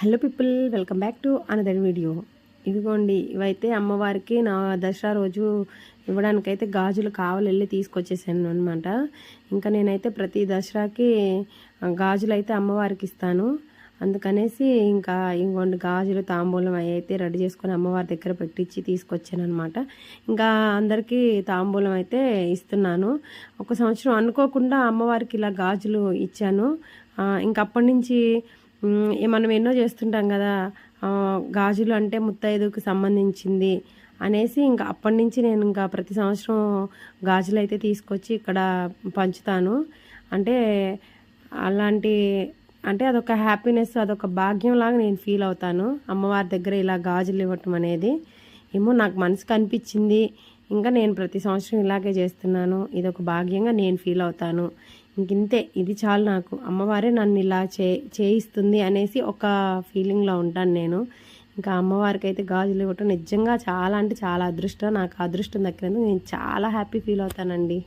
Hello people welcome back to another video. ఇదిగోండి ఇవైతే అమ్మవారికి నా దసరా రోజు ఇవ్వడానికైతే గాజులు కావాలి వెళ్ళి తీసుకొచ్చేసాను అనమాట ఇంకా నేనైతే ప్రతి దసరాకి గాజులు అయితే అమ్మవారికి ఇస్తాను. అందుకనేసి ఇంకా ఇంకోండి గాజులు తాంబూలం అవి అయితే రెడీ చేసుకొని అమ్మవారి దగ్గర పెట్టించి తీసుకొచ్చాను అనమాట ఇంకా అందరికీ తాంబూలం అయితే ఇస్తున్నాను. ఒక సంవత్సరం అనుకోకుండా అమ్మవారికి ఇలా గాజులు ఇచ్చాను. ఇంకా అప్పటి నుంచి మనం ఎన్నో చేస్తుంటాం కదా గాజులు అంటే ముత్తైదుకు సంబంధించింది అనేసి ఇంకా అప్పటి నుంచి నేను ఇంకా ప్రతి సంవత్సరం గాజులు అయితే తీసుకొచ్చి ఇక్కడ పంచుతాను. అంటే అలాంటి అంటే అదొక హ్యాపీనెస్ అదొక భాగ్యం లాగా నేను ఫీల్ అవుతాను. అమ్మవారి దగ్గర ఇలా గాజులు ఇవ్వటం అనేది ఏమో నాకు మనసుకు అనిపించింది ఇంకా నేను ప్రతి సంవత్సరం ఇలాగే చేస్తున్నాను. ఇది ఒక భాగ్యంగా నేను ఫీల్ అవుతాను. ఇంకింతే ఇది చాలు నాకు. అమ్మవారే నన్ను ఇలా చే చేయిస్తుంది అనేసి ఒక ఫీలింగ్లో ఉంటాను నేను. ఇంకా అమ్మవారికి అయితే గాజులు ఇవ్వటం నిజంగా చాలా అంటే చాలా అదృష్టం. నాకు అదృష్టం దక్కినందుకు నేను చాలా హ్యాపీ ఫీల్ అవుతానండి.